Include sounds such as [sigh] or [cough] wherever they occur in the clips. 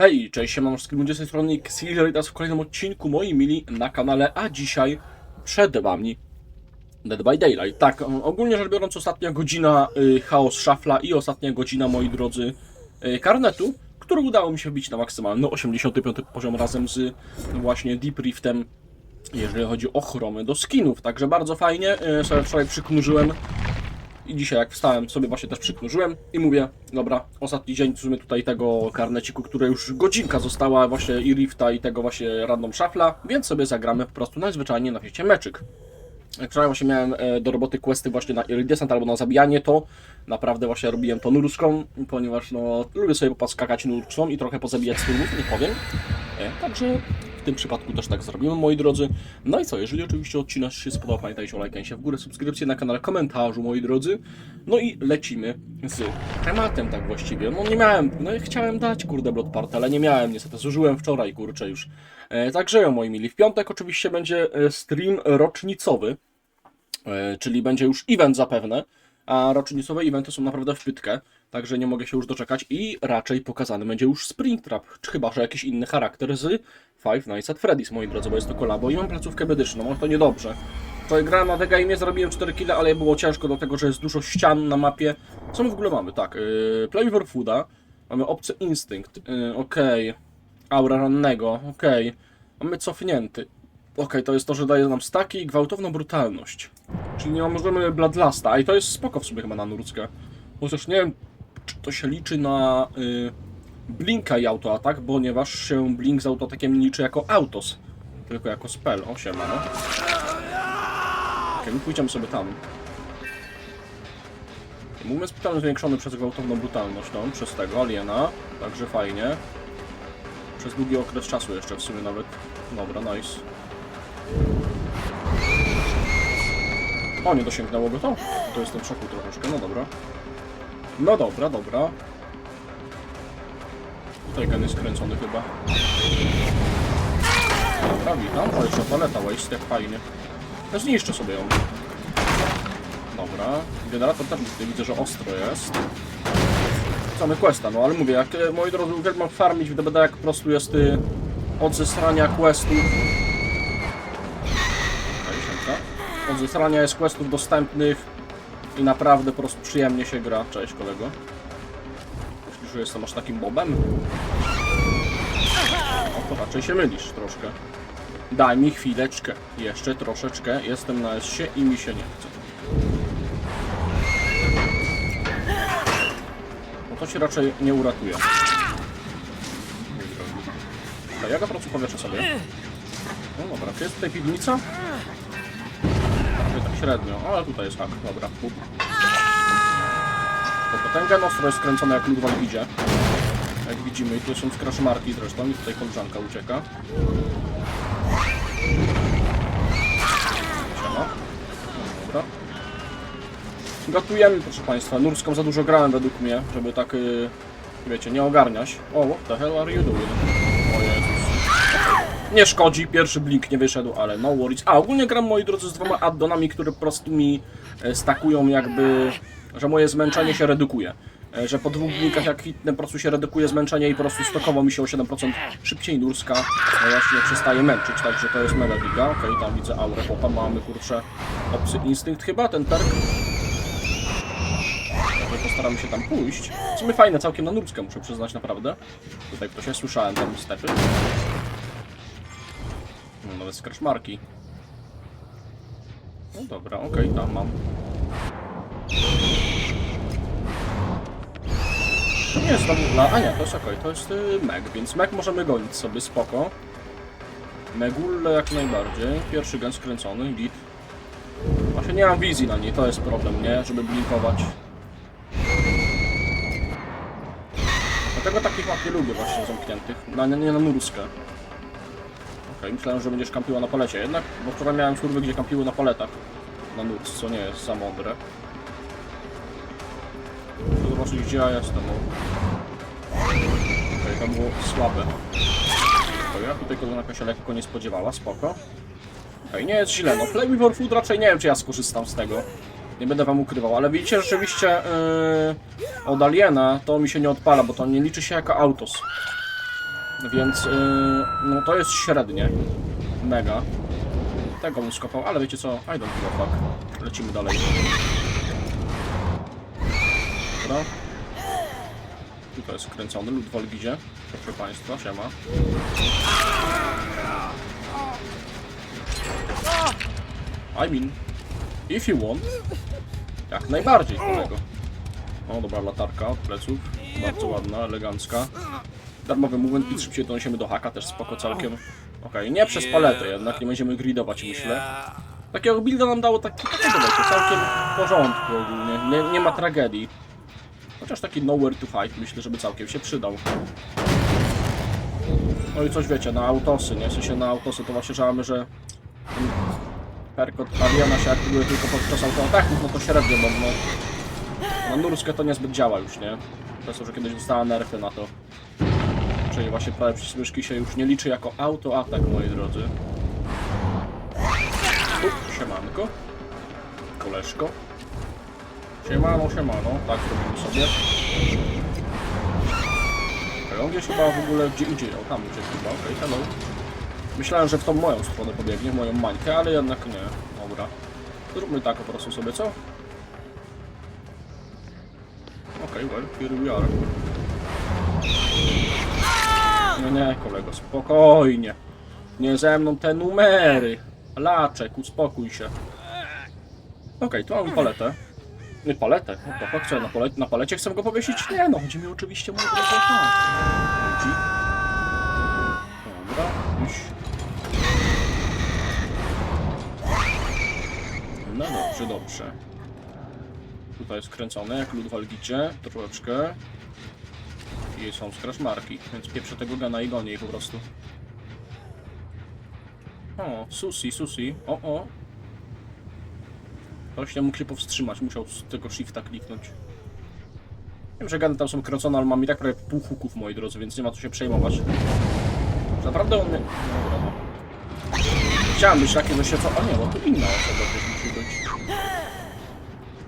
Hej, cześć, siemano wszystkim ludzie z tej strony Xilor i teraz w kolejnym odcinku moi mili na kanale, a dzisiaj przed wami Dead by Daylight. Tak, ogólnie rzecz biorąc ostatnia godzina y, Chaos Szafla i ostatnia godzina, moi drodzy, y, Karnetu, który udało mi się wbić na maksymalny 85 poziom razem z właśnie Deep Riftem, jeżeli chodzi o chromy do skinów, także bardzo fajnie, y, sobie wczoraj przyknurzyłem i dzisiaj jak wstałem, sobie właśnie też przyknurzyłem i mówię, dobra, ostatni dzień w sumie tutaj tego karneciku, które już godzinka została właśnie i Rifta i tego właśnie random szafla, więc sobie zagramy po prostu najzwyczajniej na świecie meczyk. Wczoraj właśnie miałem e, do roboty questy właśnie na iridescent albo na zabijanie to. Naprawdę właśnie robiłem to nurską, ponieważ no lubię sobie popaskakać nurską i trochę pozabijać stulów, nie powiem. E, Także w tym przypadku też tak zrobimy, moi drodzy. No i co, jeżeli oczywiście odcinek się spodobał, pamiętajcie o się w górę, subskrypcję na kanale, komentarzu, moi drodzy. No i lecimy z tematem tak właściwie. No nie miałem, no i chciałem dać kurde Blood Party, ale nie miałem niestety, zużyłem wczoraj kurczę już. E, także moi mili, w piątek oczywiście będzie e, stream rocznicowy. E, czyli będzie już event zapewne, a rocznicowe eventy są naprawdę w pytkę, także nie mogę się już doczekać i raczej pokazany będzie już Springtrap, czy chyba, że jakiś inny charakter z Five Nights at Freddy's, moi drodzy, bo jest to kolabo i mam placówkę medyczną, to niedobrze. Wczoraj grałem na The Game, zrobiłem 4 kile, ale było ciężko, dlatego że jest dużo ścian na mapie. Co my w ogóle mamy? Tak, yy, for Fooda, mamy opcję Instinct, yy, okej, aura rannego, okej, mamy cofnięty, okej, to jest to, że daje nam staki i gwałtowną brutalność. Czyli nie możemy Bloodlusta, i to jest spoko w sobie chyba na nurckę. Chociaż nie wiem, to się liczy na y, Blinka i autoatak, ponieważ się Blink z autoatakiem liczy jako autos, tylko jako spell. O, siema, no. Okej, my pójdziemy sobie tam. Movement spitalny zwiększony przez gwałtowną brutalność, no, przez tego aliena, także fajnie. Przez długi okres czasu jeszcze w sumie nawet. Dobra, nice. O, nie dosięgnęło go to? To jestem w szoku troszeczkę, no dobra. No dobra, dobra. Tutaj gen jest kręcony chyba. Dobra, witam. O, jeszcze paleta waste, jak fajnie. No zniszczę sobie ją. Dobra. Generator też widzę, że ostro jest. Same questa, no ale mówię, jak e, moi drodzy uwielbiam farmić w DBD, jak po prostu jest y, od zesrania questów. Siemka. Od zesrania jest questów dostępnych i naprawdę po prostu przyjemnie się gra. Cześć kolego. Myślisz, że jestem aż takim bobem? O, to raczej się mylisz troszkę. Daj mi chwileczkę. Jeszcze troszeczkę. Jestem na S i mi się nie chce. No to się raczej nie uratuje. Okej, ja go po prostu powieszę sobie. No dobra, czy jest tutaj piwnica? Średnio, ale tutaj jest hak, dobra. Dobra, ten gen ostro jest skręcony jak lód w Albidzie. Jak widzimy, i tu są skrash marki zresztą i tutaj koleżanka ucieka. Siema. Dobra. Gotujemy, proszę Państwa. Nurską za dużo grałem według mnie, żeby tak, yy, wiecie, nie ogarniać. O, what the hell are you doing? Nie szkodzi, pierwszy blink nie wyszedł, ale no worries. A, ogólnie gram, moi drodzy, z dwoma addonami, które po prostu mi e, stakują jakby, że moje zmęczenie się redukuje. E, Że po dwóch blinkach jak hitnę, po prostu się redukuje zmęczenie i po prostu stokowo mi się o 7% szybciej Nurska no właśnie przestaje męczyć, także to jest mega giga. Okej, tam widzę aurę chłopa, mamy kurczę opcję instynkt chyba, ten perk. Także postaramy się tam pójść. W sumie fajne całkiem na Nurskę, muszę przyznać naprawdę. Tutaj ktoś, ja słyszałem tam stepy. Nawet scratch. No dobra, okej, tam mam. To nie jest tam dla... A nie, to jest okej, to jest y, Meg, więc Meg możemy gonić sobie, spoko. Megulle jak najbardziej. Pierwszy gen skręcony, git. Właśnie nie mam wizji na niej, to jest problem, nie? Żeby blinkować. Dlatego takich map nie lubię właśnie zamkniętych. Na, nie na nurskę. Okej, myślałem, że będziesz kampiła na palecie jednak, bo wczoraj miałem surwy, gdzie kampiły na paletach. Na nurs, co nie jest za mądre. Chcę zobaczyć, gdzie ja jestem. Okej, to było słabe. To ja tutaj koleżanka się lekko nie spodziewała, spoko. Okej, nie jest źle, no Play Your Food raczej nie wiem, czy ja skorzystam z tego. Nie będę wam ukrywał, ale widzicie, rzeczywiście yy, od Aliena to mi się nie odpala, bo to nie liczy się jako autos. Więc yy, no to jest średnie. Mega. Tego bym skopał, ale wiecie co? I don't give a fuck. Lecimy dalej. Dobra. Tutaj jest kręcony, lud Wolgidzie. Proszę Państwa, siema. I mean, if you want. Jak najbardziej kolego. O, dobra latarka od pleców. Bardzo ładna, elegancka. Darmowy movement speed, szybciej doniesiemy do haka, też spoko całkiem. Okej, nie przez paletę jednak, nie będziemy gridować myślę. Takiego builda nam dało taki, takiego całkiem w porządku ogólnie, nie, nie ma tragedii. Chociaż taki nowhere to hide myślę, żeby całkiem się przydał. No i coś wiecie, na autosy, nie? W sensie na autosy to właśnie żałamy, że perk od Aliena się aktywuje tylko podczas autoataków, no to średnio, bo no, na nurskę to niezbyt działa już, nie? To, że kiedyś dostała nerfy na to. Czyli właśnie prawie przyspieszki się już nie liczy jako autoatak, moi drodzy. U, siemanko. Koleżko. Siemano, siemano. Tak robimy sobie. Okej, on gdzieś chyba w ogóle gdzie indziej. O, tam uciekł chyba. Okej, hello. Myślałem, że w tą moją stronę pobiegnie, moją mańkę, ale jednak nie. Dobra. Zróbmy tak po prostu sobie, co? Okej, well, here we are. No nie, kolego, spokojnie. Nie ze mną te numery. Laczek, uspokój się. Okej, tu mamy paletę. Nie, paletę. No to chcę na, pale na palecie chcę go powiesić? Nie, no chodzi mi oczywiście mój. Dobra, już. No dobrze, dobrze. Tutaj jest kręcone, jak lód walgicie, troszeczkę. I są skrasz marki, więc pieprzę tego gana i gonię jej po prostu. O, susi, susi. O, o. Ktoś nie mógł się powstrzymać, musiał z tego shifta kliknąć. Wiem, że gany tam są kręcone, ale mam i tak prawie pół huków, moi drodzy, więc nie ma co się przejmować. Naprawdę on mnie... No, dobra. Chciałem być taki, że się co... A nie, bo tu inna osoba też musi być.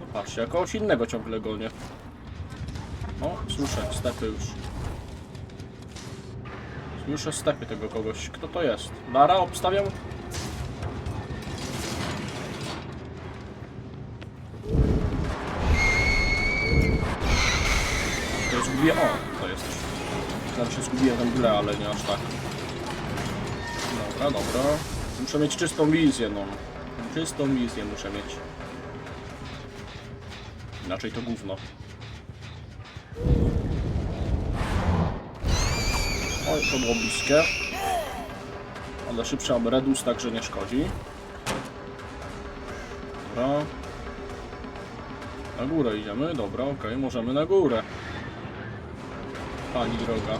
No patrzcie, ja innego ciągle gonię. O, słyszę, stepy już. Słyszę stepy tego kogoś. Kto to jest? Lara obstawiam? To jest zgubię... O, to jest. Znaczy zgubiłem ten tle, ale nie aż tak. Dobra, dobra. Muszę mieć czystą wizję, no. Czystą wizję muszę mieć. Inaczej to gówno. Oj, to było bliskie. Ale szybszy mamy redus, także nie szkodzi. Dobra. Na górę idziemy, dobra, okej, możemy na górę. Pani droga.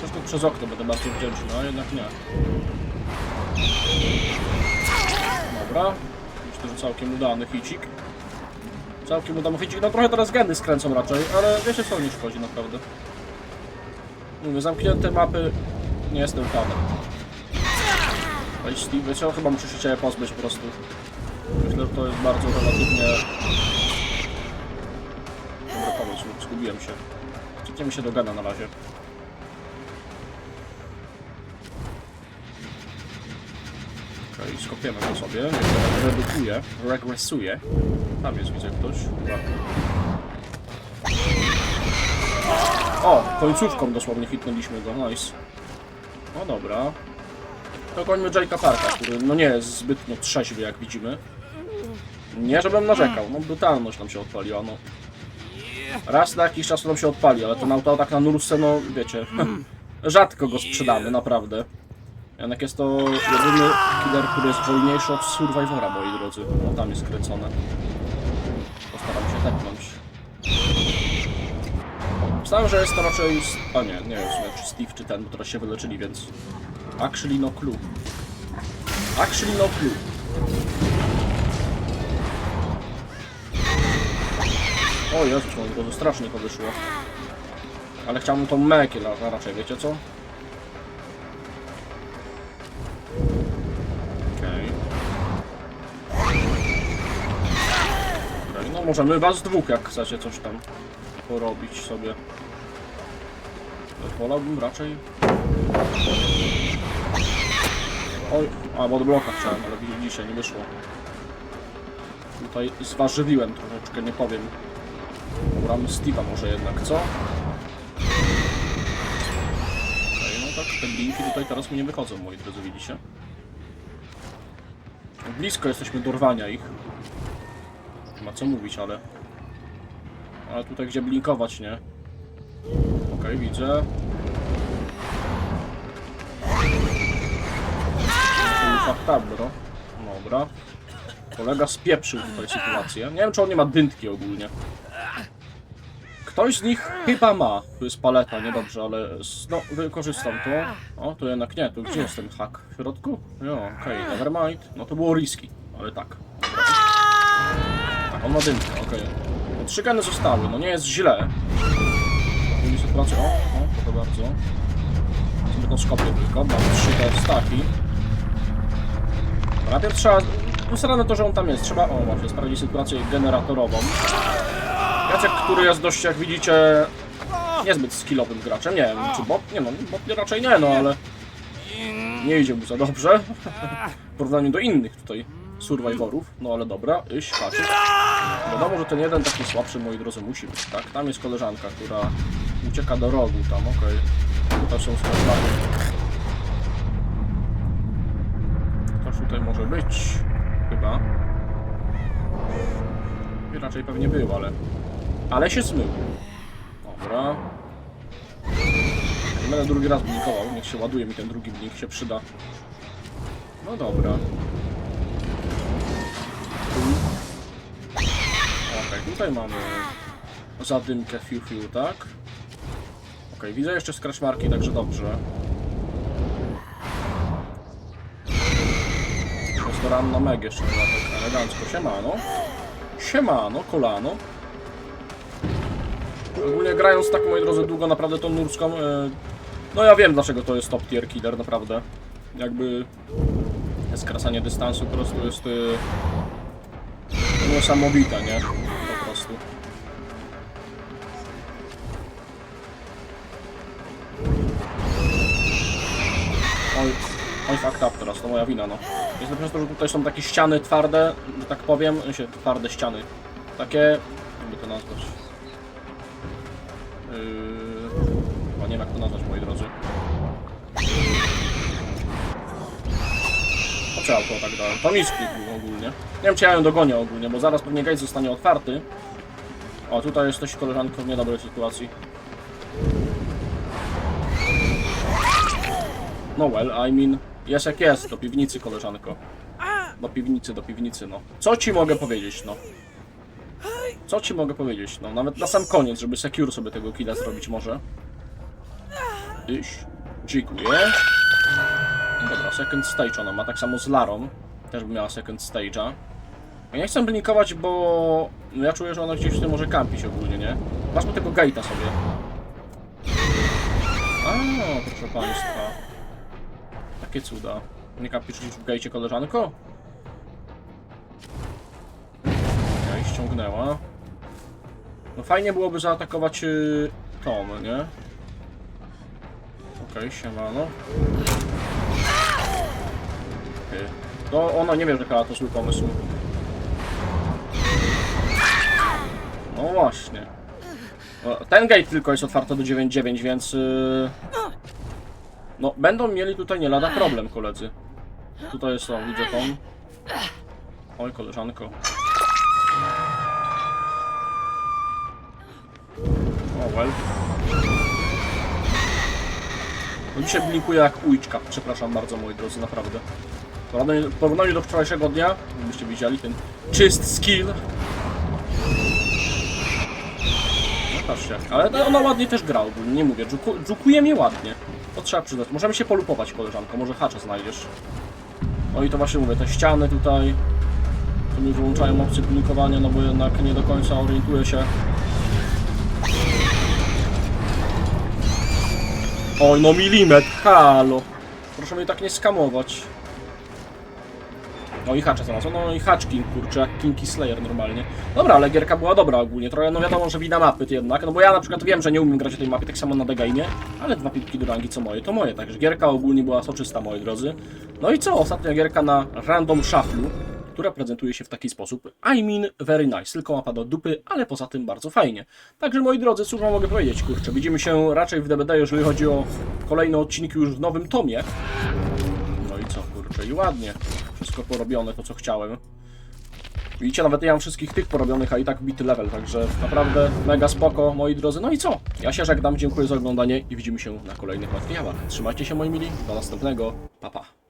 Zresztą przez okno będę bardziej wdzięczny, a jednak nie. Dobra. Myślę, że całkiem udany hicik. Całkiem udany hicik. No trochę teraz geny skręcą raczej, ale wiecie co nie szkodzi naprawdę. Zamknięte mapy nie jestem fanem. Wiecie, chyba muszę się Ciebie pozbyć po prostu. Myślę, że to jest bardzo relatywnie... Dobry pomysł, zgubiłem się. Cofniemy się do Gana na razie. Okej, skopiemy to sobie. Redukuje, regresuje. Tam jest, widzę ktoś. Dobra. O, końcówką dosłownie hitnęliśmy go, nice. No dobra. To gońmy Jake'a Parka, który no nie jest zbytnio trzeźwy jak widzimy. Nie żebym narzekał, no brutalność nam się odpaliła, no. Raz na jakiś czas nam się odpali, ale ten auto tak na nursce, no wiecie, [laughs] rzadko go sprzedamy, naprawdę. Jednak jest to jedyny killer, który jest wolniejszy od Survivora, moi drodzy. No tam jest kręcone. Postaram się tepnąć. Myślałem, że jest to raczej... A nie, nie wiem czy Steve, czy ten, bo teraz się wyleczyli, więc... Actually no clue. Actually no clue. O Jezus, moi drodzy, strasznie to wyszło. Ale chciałbym tą mekę ra- raczej, wiecie co? No możemy was dwóch, jak chcecie coś tam porobić sobie. Wolałbym raczej... Oj, a bo chciałem, ale widzicie, nie wyszło. Tutaj zważywiłem troszeczkę, nie powiem. Gramy Steve'a może jednak, co? Okej, no tak, te linki tutaj teraz mi nie wychodzą, moi drodzy, widzicie? Blisko jesteśmy do rwania ich. Nie ma co mówić, ale... Ale tutaj gdzie blinkować, nie? Okej, widzę. Faktabro. Dobra. Kolega spieprzył tutaj sytuację. Nie wiem, czy on nie ma dyntki ogólnie. Ktoś z nich chyba ma. Tu jest paleta, niedobrze, ale no, wykorzystam to. O, tu jednak nie. Tu gdzie jest ten hak? W środku? Jo, okej, nevermind. No to było riski, ale tak. Dobra. Tak, on ma dymkę, okej. No, trzy geny zostały, no nie jest źle. Ogólnie sytuacja, o, o, proszę bardzo. Sobie to skopię tylko, mam trzy te staki. Najpierw trzeba... Ustalone to, że on tam jest. Trzeba, o właśnie, sprawdzić sytuację generatorową. Jacek, który jest dość, jak widzicie, niezbyt skillowym graczem. Nie wiem, czy bot? Nie no, nie, raczej nie, no ale... Nie idzie mu za dobrze. W porównaniu do innych tutaj survivorów. No ale dobra, iść, patrzeć. Wiadomo, że ten jeden taki słabszy, moi drodzy, musi być, tak? Tam jest koleżanka, która ucieka do rogu tam, okej. Tutaj są sklepami. Ktoś tutaj może być, chyba. I raczej pewnie był, ale... Ale się zmył. Dobra. Nie będę drugi raz blinkował, niech się ładuje mi ten drugi blink, się przyda. No dobra. Tutaj mamy zadymkę fiu fiu, tak? Okej, widzę jeszcze scratch także dobrze. Restoran na meg jeszcze tak elegancko. Siemano. Siemano, kolano. Ogólnie grając tak, moi drodzy, długo naprawdę tą nurską, e, no ja wiem dlaczego to jest top tier killer, naprawdę. Jakby skracanie dystansu po prostu jest e, niesamowite, nie? Oj fucked up teraz, to moja wina, no. Jest na że tutaj są takie ściany twarde, że tak powiem, się twarde ściany. Takie, jakby to nazwać. Yy, chyba nie wiem jak to nazwać, moi drodzy. Co auto tak dałem? To misklik był ogólnie. Nie wiem czy ja ją dogonię ogólnie, bo zaraz pewnie gate zostanie otwarty. O, tutaj jesteś koleżanko w niedobrej sytuacji. No well, I mean, jest jak jest, do piwnicy koleżanko. Do piwnicy, do piwnicy, no. Co ci mogę powiedzieć, no? Co ci mogę powiedzieć, no? Nawet na sam koniec, żeby secure sobie tego killa zrobić może. Iś. Dziękuję. Dobra, second stage ona ma, tak samo z Larą. Też by miała second stage'a. Ja nie chcę blinkować, bo ja czuję, że ona gdzieś tutaj może kampić ogólnie, nie? Masz tego gate'a sobie. A, proszę państwa. Takie cuda. Nie kampisz już w gajcie koleżanko? Ja ściągnęła. No fajnie byłoby zaatakować yy, Tom, nie? Okej, siemano. Ty. To ona nie wie, że chyba to zły pomysł. No właśnie. No, Ten gate tylko jest otwarty do 9.9, więc... Yy... No, będą mieli tutaj nie lada problem, koledzy. Tutaj jest to, widzę Tom. Oj, koleżanko. O, well. No dzisiaj blinkuje jak ujczka, przepraszam bardzo moi drodzy, naprawdę. W porównaniu- do wczorajszego dnia, gdybyście widzieli ten czyst skill. No patrzcie, ale ona ładnie też gra nie mówię, dżuku, dżukuje mnie ładnie. To trzeba przyznać. Możemy się polupować, koleżanko, może hacze znajdziesz. No i to właśnie mówię, te ściany tutaj, to mi wyłączają opcję blinkowania, no bo jednak nie do końca orientuję się. Oj, no milimetr, halo. Proszę mnie tak nie skamować. No i hacza znalazłem, no i Hatch King, kurczę, jak Kinky Slayer normalnie. Dobra, ale gierka była dobra ogólnie, trochę, no wiadomo, że wina mapy jednak, no bo ja na przykład wiem, że nie umiem grać na tej mapie, tak samo na Game, ale dwa piłki do rangi co moje, to moje, także gierka ogólnie była soczysta, moi drodzy. No i co, ostatnia gierka na Random Shuffle, która prezentuje się w taki sposób. I mean very nice, tylko mapa do dupy, ale poza tym bardzo fajnie. Także moi drodzy, cóż wam mogę powiedzieć, kurczę, widzimy się raczej w DBD, jeżeli chodzi o kolejne odcinki już w nowym tomie. Kurczę, i ładnie. Wszystko porobione, to co chciałem. Widzicie, nawet nie mam wszystkich tych porobionych, a i tak bity level, także naprawdę mega spoko, moi drodzy. No i co? Ja się żegnam, dziękuję za oglądanie i widzimy się na kolejnych materiałach. Trzymajcie się, moi mili, do następnego, pa pa.